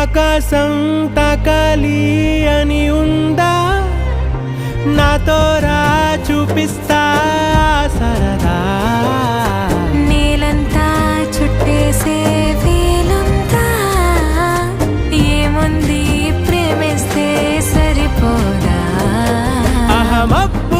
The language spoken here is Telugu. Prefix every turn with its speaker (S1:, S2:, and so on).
S1: ఆకాశం తాకాలి అని ఉందా? నాతో రా చూపిస్తా సరదా.
S2: నేలంతా చుట్టేసే వేలుంతా ఏముంది? ప్రేమిస్తే సరిపోదా?
S1: అహమప్పులన్నీ